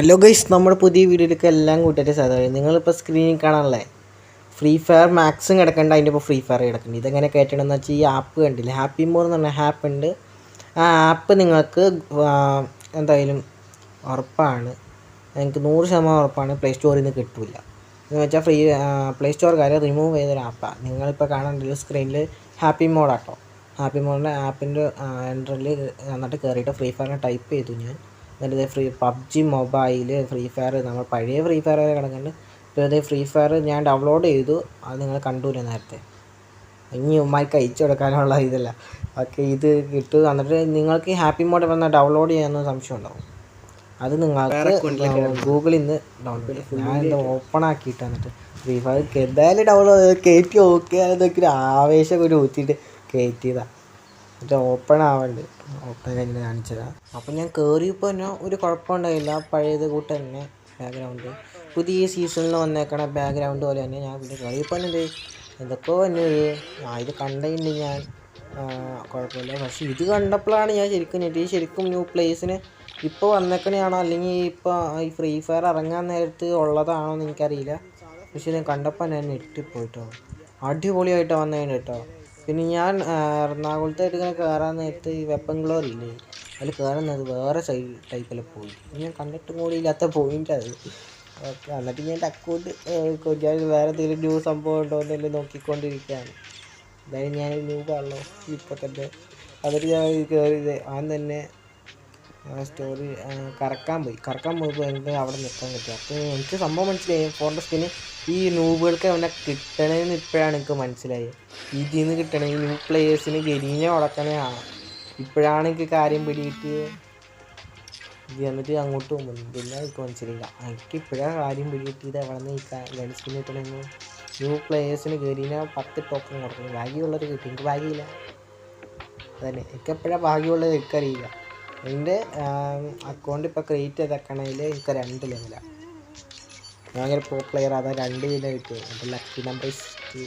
Hello guys നമ്മുടെ പുതിയ വീഡിയോയിലേക്ക് എല്ലാം കൂട്ടിയിട്ട് സാധാരണ നിങ്ങളിപ്പോൾ സ്ക്രീനിൽ കാണാനല്ലേ ഫ്രീ ഫയർ മാക്സും കിടക്കേണ്ട. അതിന്റെ ഇപ്പോൾ ഫ്രീ ഫയർ കിടക്കുന്നുണ്ട് ഇതെങ്ങനെ കയറ്റണമെന്ന് വെച്ചാൽ ഈ ആപ്പ് കണ്ടില്ല? ഹാപ്പി മോർ എന്ന് പറഞ്ഞ ആപ്പ് ഉണ്ട്. ആ ആപ്പ് നിങ്ങൾക്ക് എന്തായാലും ഉറപ്പാണ്. എനിക്ക് നൂറ് ശതമാനം ഉറപ്പാണ് പ്ലേ സ്റ്റോറിൽ നിന്ന് കിട്ടില്ല എന്ന് വെച്ചാൽ ഫ്രീ പ്ലേ സ്റ്റോർക്കാർ റിമൂവ് ചെയ്തൊരു ആപ്പാണ് നിങ്ങളിപ്പോൾ കാണേണ്ട സ്ക്രീനിൽ ഹാപ്പി മോഡാട്ടോ ഹാപ്പി മോഡിന്റെ ആപ്പിന്റെ എൻട്രിൽ എന്നിട്ട് കയറിയിട്ട് ഫ്രീ ഫയറിനെ ടൈപ്പ് ചെയ്തു ഞാൻ. എന്നിട്ട് free PUBG mobile free fire നമ്മൾ പഴയ ഫ്രീ ഫയർ വരെ കിടക്കുന്നുണ്ട്. ഇപ്പോൾ ഇത് ഫ്രീ ഫയർ ഞാൻ ഡൗൺലോഡ് ചെയ്തു. അത് നിങ്ങൾ കണ്ടൂല നേരത്തെ? ഇനി ഉമ്മാർക്ക് അയച്ചു കൊടുക്കാനുള്ള ഇതല്ല. ഓക്കെ ഇത് കിട്ടും. എന്നിട്ട് നിങ്ങൾക്ക് ഹാപ്പി മോഡ് വന്ന ഡൗൺലോഡ് ചെയ്യാമെന്ന് സംശയം ഉണ്ടാവും. അത് നിങ്ങൾക്ക് ഗൂഗിളിൽ നിന്ന് ഡൗൺലോഡ് ഞാൻ ഇത് ഓപ്പൺ ആക്കിയിട്ട് എന്നിട്ട് ഫ്രീ ഫയർ എന്തായാലും ഡൗൺലോഡ് കയറ്റി ഓക്കെ അതൊക്കെ ഒരു ആവേശം ഒരു ഊറ്റിയിട്ട് കയറ്റിയതാണ് എന്നിട്ട് ഓപ്പൺ ആവണ്ട്. ഓപ്പൺ കഴിഞ്ഞ് കാണിച്ചതാണ് അപ്പം ഞാൻ കയറിയപ്പോൾ തന്നെ ഒരു കുഴപ്പമുണ്ടായില്ല. പഴയത് കൂട്ട് തന്നെ ബാക്ക്ഗ്രൗണ്ട് പുതിയ സീസണിൽ വന്നേക്കണ ബാക്ക്ഗ്രൗണ്ട് പോലെ തന്നെ ഞാൻ പിന്നെ കയറിയപ്പോൾ തന്നെ എന്ത് എന്തൊക്കെയോ തന്നെ ഒരു ആ ഇത് കണ്ടിട്ടുണ്ട് ഞാൻ കുഴപ്പമില്ല. പക്ഷേ ഇത് കണ്ടപ്പോഴാണ് ഞാൻ ശരിക്കും ഞെട്ടി. ശരിക്കും ന്യൂ പ്ലേസിന് ഇപ്പോൾ വന്നേക്കണെയാണോ? അല്ലെങ്കിൽ ഇപ്പോൾ ഈ ഫ്രീ ഫയർ ഇറങ്ങാൻ നേരത്ത് ഉള്ളതാണോ എന്ന് എനിക്കറിയില്ല. പക്ഷേ ഞാൻ കണ്ടപ്പോൾ ഞാൻ ഞെട്ടിപ്പോയിട്ടോ അടിപൊളിയായിട്ടാണ് വന്നതിന് കേട്ടോ പിന്നെ ഞാൻ എറണാകുളത്തായിട്ട് ഇങ്ങനെ കയറാൻ നേരത്ത് ഈ വെപ്പൻ ഗ്ലോർ ഇല്ലേ? അതിൽ കയറുന്നത് വേറെ സൈ ടൈപ്പിലെ പോയി ഞാൻ കണ്ടിട്ടും കൂടി ഇല്ലാത്ത പോയിന്റ് അത്. ഓക്കെ എന്നിട്ട് ഞാൻ അക്കൗണ്ട് ഞാൻ വേറെ എന്തെങ്കിലും ന്യൂ സംഭവം ഉണ്ടോ എന്നെല്ലാം നോക്കിക്കൊണ്ടിരിക്കുകയാണ്. എന്തായാലും ഞാൻ ന്യൂ കാണല്ലോ ഇപ്പോൾ തന്നെ എന്നിട്ട് ഞാൻ കയറിയത് ആൻ തന്നെ സ്റ്റോറി കറക്കാൻ പോയി. കറക്കാൻ പോയപ്പോൾ എനിക്ക് അവിടെ നിൽക്കാൻ പറ്റും. അപ്പോൾ എനിക്ക് സംഭവം മനസ്സിലായി. ഫോണിന്റെ സ്കിന് ഈ നൂബുകൾക്ക് അവനെ കിട്ടണമെന്ന് ഇപ്പോഴാണ് എനിക്ക് മനസ്സിലായത്. ഇതിൽ നിന്ന് കിട്ടണ ഈ ന്യൂ പ്ലേയേഴ്സിന് ഗരീനെ ഉടക്കണേ ആണ്. ഇപ്പോഴാണ് എനിക്ക് കാര്യം പിടികിട്ടിയത് ഇത് എന്നിട്ട് അങ്ങോട്ട് പിന്നെ എനിക്ക് മനസ്സിലില്ല എനിക്ക് ഇപ്പോഴാണ് കാര്യം പിടികിട്ടിയത് എവിടെ നിന്ന് ഈ ഗൺ കിട്ടണമെന്ന് ന്യൂ പ്ലേയേഴ്സിന് ഗരീനെ പത്ത് ടോക്കൺ കൊടുക്കണം. ഭാഗ്യമുള്ളത് കിട്ടി. എനിക്ക് ഭാഗ്യമില്ല. അതന്നെ. എനിക്ക് എപ്പോഴാണ് ഭാഗ്യമുള്ളത് എനിക്കറിയില്ല. എന്റെ അക്കൗണ്ട് ഇപ്പോൾ ക്രിയേറ്റ് ചെയ്തേക്കണതിൽ എനിക്ക് രണ്ട് ലെവലാണ് ഭയങ്കര പ്രോ പ്ലെയർ അതാ രണ്ട് വീതം കിട്ടും അപ്പോൾ ലക്കി നമ്പർ സിക്സ്റ്റി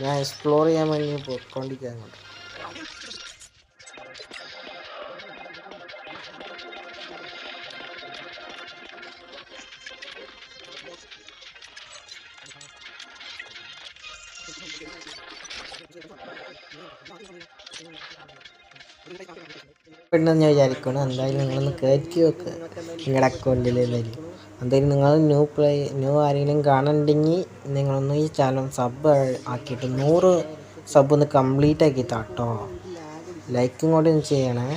ഞാൻ എക്സ്പ്ലോർ ചെയ്യാൻ വേണ്ടി പോയിക്കൊണ്ടിരിക്കുക അങ്ങോട്ട്. ഞാൻ വിചാരിക്കണം എന്തായാലും നിങ്ങളൊന്ന് കയറ്റി വെക്കുക നിങ്ങളുടെ അക്കൗണ്ടിൽ എന്തായാലും. എന്തായാലും നിങ്ങൾ ന്യൂ പ്ലേ ന്യൂ ആരെങ്കിലും കാണുന്നുണ്ടെങ്കിൽ നിങ്ങളൊന്ന് ഈ ചാനൽ സബ് ആക്കിയിട്ട് നൂറ് സബ് ഒന്ന് കംപ്ലീറ്റ് ആക്കി താട്ടോ ലൈക്കും കൂടെ ഒന്ന് ചെയ്യണേ.